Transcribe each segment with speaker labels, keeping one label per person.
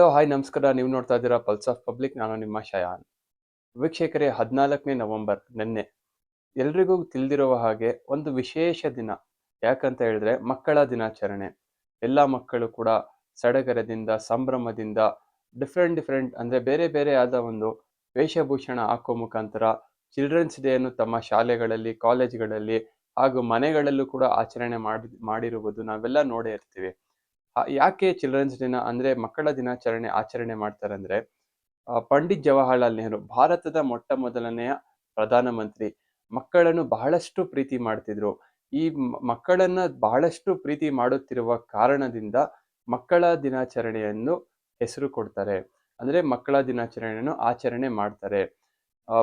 Speaker 1: Hello hi ನಮಸ್ಕಾರ. ನೀವು ನೋಡ್ತಾ ಇದ್ದೀರಾ ಪಲ್ಸ್ ಆಫ್ ಪಬ್ಲಿಕ್ ನಾನು ನಿಮ್ಮ ಶಯಾನ್. ವೀಕ್ಷಕರೇ, ಹದಿನಾಲ್ಕನೇ ನವೆಂಬರ್, ನಿನ್ನೆ. ಎಲ್ರಿಗೂ ತಿಳಿದಿರುವ ಹಾಗೆ ಒಂದು ವಿಶೇಷ ದಿನ. ಯಾಕಂತ ಹೇಳಿದ್ರೆ ಮಕ್ಕಳ ದಿನಾಚರಣೆ. ಎಲ್ಲ ಮಕ್ಕಳು ಕೂಡ ಸಡಗರದಿಂದ, ಸಂಭ್ರಮದಿಂದ ಡಿಫ್ರೆಂಟ್ ಡಿಫ್ರೆಂಟ್ ಅಂದ್ರೆ ಬೇರೆ ಬೇರೆ ಆದ ಒಂದು ವೇಷಭೂಷಣ ಹಾಕೋ ಮುಖಾಂತರ ಚಿಲ್ಡ್ರನ್ಸ್ ಡೇ ಅನ್ನು ತಮ್ಮ ಶಾಲೆಗಳಲ್ಲಿ ಕಾಲೇಜ್ಗಳಲ್ಲಿ ಹಾಗೂ ಮನೆಗಳಲ್ಲೂ ಕೂಡ ಆಚರಣೆ ಮಾಡಿ, ಮಾಡಿರುವುದು ನಾವೆಲ್ಲ ನೋಡೇ ಇರ್ತೀವಿ. ಯಾಕೆ ಚಿಲ್ಡ್ರನ್ಸ್ ಡೇನ ಅಂದ್ರೆ ಮಕ್ಕಳ ದಿನಾಚರಣೆ ಆಚರಣೆ ಮಾಡ್ತಾರೆ ಅಂದ್ರೆ ಪಂಡಿತ್ ಜವಾಹರ್ಲಾಲ್ ನೆಹರು ಭಾರತದ ಮೊಟ್ಟ ಮೊದಲನೆಯ ಪ್ರಧಾನಮಂತ್ರಿ. ಮಕ್ಕಳನ್ನು ಬಹಳಷ್ಟು ಪ್ರೀತಿ ಮಾಡ್ತಿದ್ರು. ಈ ಮಕ್ಕಳನ್ನು ಬಹಳಷ್ಟು ಪ್ರೀತಿ ಮಾಡುತ್ತಿರುವ ಕಾರಣದಿಂದ ಮಕ್ಕಳ ದಿನಾಚರಣೆಯನ್ನು ಹೆಸರು ಕೊಡ್ತಾರೆ. ಅಂದ್ರೆ ಮಕ್ಕಳ ದಿನಾಚರಣೆಯನ್ನು ಆಚರಣೆ ಮಾಡ್ತಾರೆ.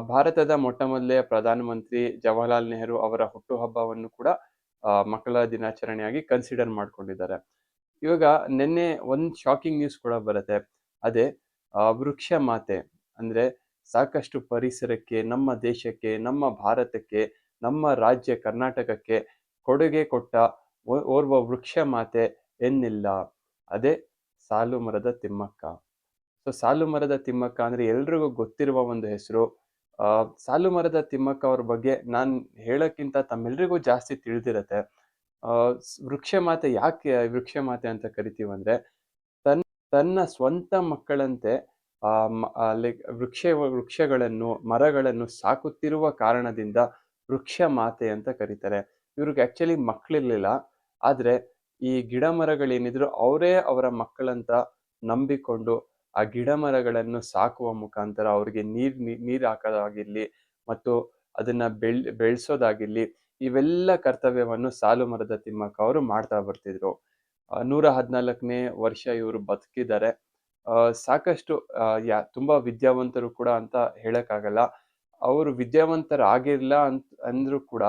Speaker 1: ಭಾರತದ ಮೊಟ್ಟ ಮೊದಲೇ ಪ್ರಧಾನಮಂತ್ರಿ ಜವಾಹರ್ಲಾಲ್ ನೆಹರು ಅವರ ಹುಟ್ಟುಹಬ್ಬವನ್ನು ಕೂಡ ಮಕ್ಕಳ ದಿನಾಚರಣೆಯಾಗಿ ಕನ್ಸಿಡರ್ ಮಾಡ್ಕೊಂಡಿದ್ದಾರೆ. ಇವಾಗ ನಿನ್ನೆ ಒಂದು ಶಾಕಿಂಗ್ ನ್ಯೂಸ್ ಕೂಡ ಬರುತ್ತೆ. ಅದೇ ವೃಕ್ಷ ಮಾತೆ. ಅಂದ್ರೆ ಸಾಕಷ್ಟು ಪರಿಸರಕ್ಕೆ, ನಮ್ಮ ದೇಶಕ್ಕೆ, ನಮ್ಮ ಭಾರತಕ್ಕೆ, ನಮ್ಮ ರಾಜ್ಯ ಕರ್ನಾಟಕಕ್ಕೆ ಕೊಡುಗೆ ಕೊಟ್ಟ ಓರ್ವ ವೃಕ್ಷ ಮಾತೆ ಎನ್ನಿಲ್ಲ. ಅದೇ, ಸಾಲು ಮರದ ತಿಮ್ಮಕ್ಕ. ಸೊ ಸಾಲು ಮರದ ತಿಮ್ಮಕ್ಕ ಅಂದ್ರೆ ಎಲ್ರಿಗೂ ಗೊತ್ತಿರುವ ಒಂದು ಹೆಸರು. ಸಾಲು ಮರದ ತಿಮ್ಮಕ್ಕ ಅವ್ರ ಬಗ್ಗೆ ನಾನು ಹೇಳೋಕ್ಕಿಂತ ತಮ್ಮೆಲ್ರಿಗೂ ಜಾಸ್ತಿ ತಿಳಿದಿರತ್ತೆ. ವೃಕ್ಷ ಮಾತೆ ಯಾಕೆ ವೃಕ್ಷ ಮಾತೆ ಅಂತ ಕರಿತೀವಂದ್ರೆ ತನ್ನ ತನ್ನ ಸ್ವಂತ ಮಕ್ಕಳಂತೆ, ಆ ಲೈಕ್ ವೃಕ್ಷ, ವೃಕ್ಷಗಳನ್ನು, ಮರಗಳನ್ನು ಸಾಕುತ್ತಿರುವ ಕಾರಣದಿಂದ ವೃಕ್ಷ ಮಾತೆ ಅಂತ ಕರೀತಾರೆ. ಇವ್ರಿಗೆ ಆಕ್ಚುಲಿ ಮಕ್ಕಳಿರ್ಲಿಲ್ಲ ಆದ್ರೆ ಈ ಗಿಡ ಮರಗಳೇನಿದ್ರು ಅವರೇ ಅವರ ಮಕ್ಕಳಂತ ನಂಬಿಕೊಂಡು ಆ ಗಿಡ ಮರಗಳನ್ನು ಸಾಕುವ ಮುಖಾಂತರ ಅವ್ರಿಗೆ ನೀರ್ ನೀರ್ ಹಾಕೋದಾಗಿರ್ಲಿ ಮತ್ತು ಅದನ್ನ ಬೆಳ್, ಬೆಳೆಸೋದಾಗಿರ್ಲಿ ಇವೆಲ್ಲ ಕರ್ತವ್ಯವನ್ನು ಸಾಲು ಮರದ ತಿಮ್ಮಕ್ಕ ಅವರು ಮಾಡ್ತಾ ಬರ್ತಿದ್ರು. ನೂರ ಹದಿನಾಲ್ಕನೇ ವರ್ಷ ಇವರು ಬದುಕಿದ್ದಾರೆ. ಸಾಕಷ್ಟು ಯಾ, ತುಂಬಾ ವಿದ್ಯಾವಂತರು ಕೂಡ ಅಂತ ಹೇಳಕ್ಕಾಗಲ್ಲ. ಅವರು ವಿದ್ಯಾವಂತರಾಗಿರ್ಲ ಅಂತ, ಅಂದ್ರೂ ಕೂಡ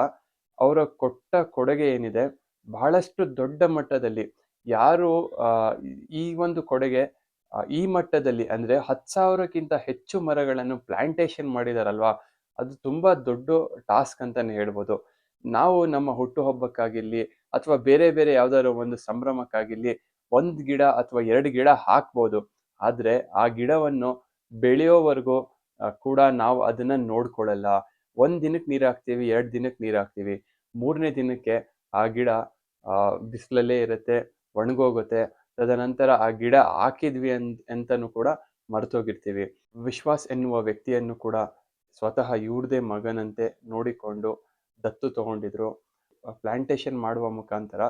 Speaker 1: ಅವರ ಕೊಟ್ಟ ಕೊಡುಗೆ ಏನಿದೆ, ಬಹಳಷ್ಟು ದೊಡ್ಡ ಮಟ್ಟದಲ್ಲಿ ಯಾರು ಈ- ಈ ಒಂದು ಕೊಡುಗೆ ಈ ಮಟ್ಟದಲ್ಲಿ ಅಂದ್ರೆ ಹತ್ತು ಸಾವಿರಕ್ಕಿಂತ ಹೆಚ್ಚು ಮರಗಳನ್ನು ಪ್ಲಾಂಟೇಶನ್ ಮಾಡಿದಾರಲ್ವಾ? ಅದು ತುಂಬಾ ದೊಡ್ಡ ಟಾಸ್ಕ್ ಅಂತಾನೆ ಹೇಳ್ಬೋದು. ನಾವು ನಮ್ಮ ಹುಟ್ಟುಹಬ್ಬಕ್ಕಾಗಿರ್ಲಿ ಅಥವಾ ಬೇರೆ ಬೇರೆ ಯಾವ್ದಾದ್ರು ಒಂದು ಸಂಭ್ರಮಕ್ಕಾಗಿರ್ಲಿ ಒಂದ್ ಗಿಡ ಅಥವಾ ಎರಡು ಗಿಡ ಹಾಕ್ಬೋದು. ಆದ್ರೆ ಆ ಗಿಡವನ್ನು ಬೆಳೆಯೋವರೆಗೂ ಕೂಡ ನಾವು ಅದನ್ನ ನೋಡ್ಕೊಳ್ಳಲ್ಲ ಒಂದ್ ದಿನಕ್ಕೆ ನೀರ್ ಹಾಕ್ತಿವಿ, ಎರಡ್ ದಿನಕ್ಕೆ ನೀರ್ ಹಾಕ್ತಿವಿ. ಮೂರನೇ ದಿನಕ್ಕೆ ಆ ಗಿಡ, ಆ, ಬಿಸಿಲಲ್ಲೇ ಇರುತ್ತೆ, ಒಣಗೋಗುತ್ತೆ. ತದನಂತರ ಆ ಗಿಡ ಹಾಕಿದ್ವಿ ಅಂತ ಅಂತನೂ ಕೂಡ ಮರ್ತೋಗಿರ್ತೀವಿ. ವಿಶ್ವಾಸ್ ಎನ್ನುವ ವ್ಯಕ್ತಿಯನ್ನು ಕೂಡ ಸ್ವತಃ ಇವ್ರದೇ ಮಗನಂತೆ ನೋಡಿಕೊಂಡು ದತ್ತು ತಗೊಂಡಿದ್ರು. ಪ್ಲಾಂಟೇಶನ್ ಮಾಡುವ ಮುಖಾಂತರ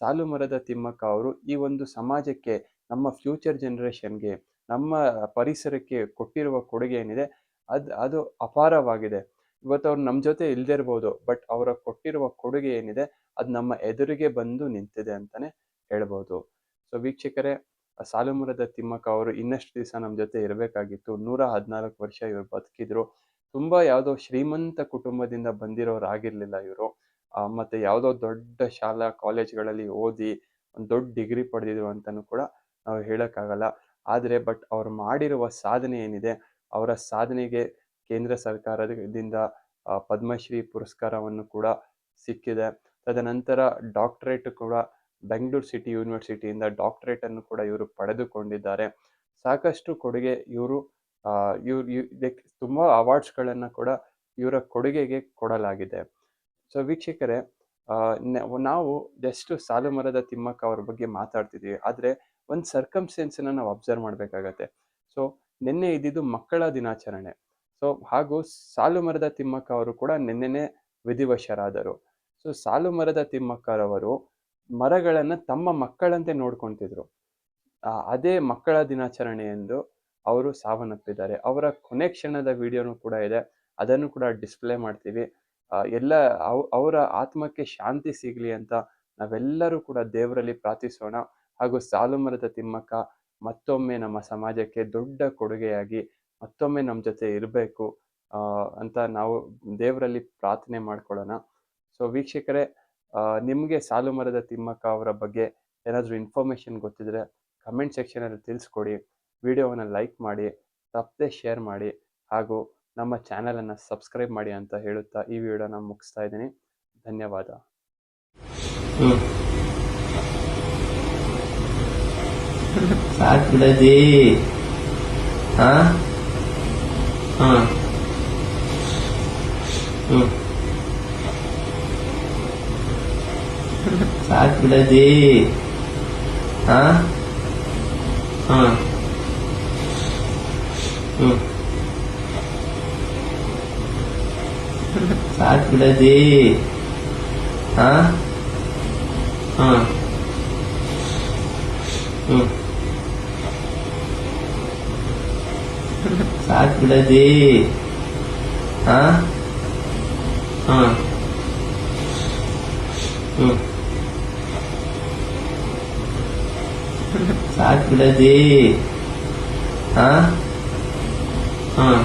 Speaker 1: ಸಾಲು ಮರದ ತಿಮ್ಮಕ್ಕ ಅವರು ಈ ಒಂದು ಸಮಾಜಕ್ಕೆ, ನಮ್ಮ ಫ್ಯೂಚರ್ ಜನರೇಷನ್ಗೆ ನಮ್ಮ ಪರಿಸರಕ್ಕೆ ಕೊಟ್ಟಿರುವ ಕೊಡುಗೆ ಏನಿದೆ, ಅದು ಅದು ಅಪಾರವಾಗಿದೆ. ಇವತ್ತು ಅವ್ರು ನಮ್ಮ ಜೊತೆ ಇಲ್ದಿರ್ಬೋದು ಬಟ್ ಅವರ ಕೊಟ್ಟಿರುವ ಕೊಡುಗೆ ಏನಿದೆ, ಅದು ನಮ್ಮ ಎದುರಿಗೆ ಬಂದು ನಿಂತಿದೆ ಅಂತಾನೆ ಹೇಳ್ಬೋದು. ಸೊ ವೀಕ್ಷಕರೇ ಸಾಲುಮರದ ಸಾಲು ತಿಮ್ಮಕ್ಕ ಅವರು ಇನ್ನಷ್ಟು ದಿವಸ ನಮ್ಮ ಜೊತೆ ಇರಬೇಕಾಗಿತ್ತು. ನೂರ ಹದಿನಾಲ್ಕು ವರ್ಷ ಇವರು ಬದುಕಿದ್ರು. ತುಂಬಾ ಯಾವುದೋ ಶ್ರೀಮಂತ ಕುಟುಂಬದಿಂದ ಬಂದಿರೋರು ಆಗಿರ್ಲಿಲ್ಲ ಇವರು. ಮತ್ತೆ ಯಾವುದೋ ದೊಡ್ಡ ಶಾಲಾ ಕಾಲೇಜ್ಗಳಲ್ಲಿ ಓದಿ ಒಂದು ದೊಡ್ಡ ಡಿಗ್ರಿ ಪಡೆದಿದ್ರು ಅಂತಲೂ ಕೂಡ ನಾವು ಹೇಳೋಕ್ಕಾಗಲ್ಲ. ಆದ್ರೆ ಬಟ್ ಅವ್ರು ಮಾಡಿರುವ ಸಾಧನೆ ಏನಿದೆ, ಅವರ ಸಾಧನೆಗೆ ಕೇಂದ್ರ ಸರ್ಕಾರದಿಂದ ಪದ್ಮಶ್ರೀ ಪುರಸ್ಕಾರವನ್ನು ಕೂಡ ಸಿಕ್ಕಿದೆ. ತದನಂತರ ಡಾಕ್ಟರೇಟ್ ಕೂಡ ಬೆಂಗಳೂರು ಸಿಟಿ ಯೂನಿವರ್ಸಿಟಿಯಿಂದ ಡಾಕ್ಟರೇಟ್ ಅನ್ನು ಕೂಡ ಇವರು ಪಡೆದುಕೊಂಡಿದ್ದಾರೆ. ಸಾಕಷ್ಟು ಕೊಡುಗೆ ಇವರು ಇವ್ರು ಇದಕ್ಕೆ ತುಂಬ ಅವಾರ್ಡ್ಸ್ಗಳನ್ನು ಕೂಡ ಇವರ ಕೊಡುಗೆಗೆ ಕೊಡಲಾಗಿದೆ. ಸೊ ವೀಕ್ಷಕರೇ ನಾವು ಜಸ್ಟ್ ಸಾಲು ಮರದ ತಿಮ್ಮಕ್ಕ ಅವ್ರ ಬಗ್ಗೆ ಮಾತಾಡ್ತಿದ್ದೀವಿ ಆದರೆ ಒಂದು ಸರ್ಕಮ್ಸ್ಟೆನ್ಸನ್ನು ನಾವು ಅಬ್ಸರ್ವ್ ಮಾಡಬೇಕಾಗತ್ತೆ. ಸೊ ನಿನ್ನೆ ಇದ್ದಿದ್ದು ಮಕ್ಕಳ ದಿನಾಚರಣೆ. ಸೊ ಹಾಗೂ ಸಾಲು ಮರದ ತಿಮ್ಮಕ್ಕ ಅವರು ಕೂಡ ನಿನ್ನೆನೆ ವಿಧಿವಶರಾದರು. ಸೊ ಸಾಲು ಮರದ ತಿಮ್ಮಕ್ಕರವರು ಮರಗಳನ್ನು ತಮ್ಮ ಮಕ್ಕಳಂತೆ ನೋಡ್ಕೊತಿದ್ರು. ಅದೇ ಮಕ್ಕಳ ದಿನಾಚರಣೆ ಎಂದು ಅವರು ಸಾವನ್ನಪ್ಪಿದ್ದಾರೆ. ಅವರ ಕೊನೆ ಕ್ಷಣದ ವಿಡಿಯೋನು ಕೂಡ ಇದೆ. ಅದನ್ನು ಕೂಡ ಡಿಸ್ಪ್ಲೇ ಮಾಡ್ತೀವಿ. ಎಲ್ಲ ಅವ್- ಅವರ ಆತ್ಮಕ್ಕೆ ಶಾಂತಿ ಸಿಗಲಿ ಅಂತ ನಾವೆಲ್ಲರೂ ಕೂಡ ದೇವರಲ್ಲಿ ಪ್ರಾರ್ಥಿಸೋಣ. ಹಾಗೂ ಸಾಲು ಮರದ ತಿಮ್ಮಕ್ಕ, ಮತ್ತೊಮ್ಮೆ ನಮ್ಮ ಸಮಾಜಕ್ಕೆ ದೊಡ್ಡ ಕೊಡುಗೆಯಾಗಿ, ಮತ್ತೊಮ್ಮೆ ನಮ್ಮ ಜೊತೆ ಇರಬೇಕು ಅಂತ ನಾವು ದೇವರಲ್ಲಿ ಪ್ರಾರ್ಥನೆ ಮಾಡ್ಕೊಳ್ಳೋಣ. ಸೊ, ವೀಕ್ಷಕರೇ ನಿಮ್ಗೆ ಸಾಲು ಮರದ ತಿಮ್ಮಕ್ಕ ಅವರ ಬಗ್ಗೆ ಏನಾದರೂ ಇನ್ಫಾರ್ಮೇಷನ್ ಗೊತ್ತಿದ್ರೆ ಕಮೆಂಟ್ ಸೆಕ್ಷನಲ್ಲಿ ತಿಳಿಸ್ಕೊಡಿ. ವಿಡಿಯೋವನ್ನು ಲೈಕ್ ಮಾಡಿ, ತಪ್ಪದೆ ಶೇರ್ ಮಾಡಿ ಹಾಗೂ ನಮ್ಮ ಚಾನಲನ್ನು ಸಬ್ಸ್ಕ್ರೈಬ್ ಮಾಡಿ ಅಂತ ಹೇಳುತ್ತಾ ಈ ವಿಡಿಯೋನ ಮುಗಿಸ್ತಾ ಇದ್ದೀನಿ. ಧನ್ಯವಾದ.
Speaker 2: ಹ್ಮ್ ಸಾಕ್ ಬಿಡದಿ ಹಾ? ಹಾ. ಹ್ಮ್. ಸಾಕ್ ಬಿಡದಿ ಹಾ? ಹಾ साथ बिड़ाजी हाँ हाँ साथ बिड़ाजी हाँ हाँ साथ बिड़ाजी हाँ? ಹಾ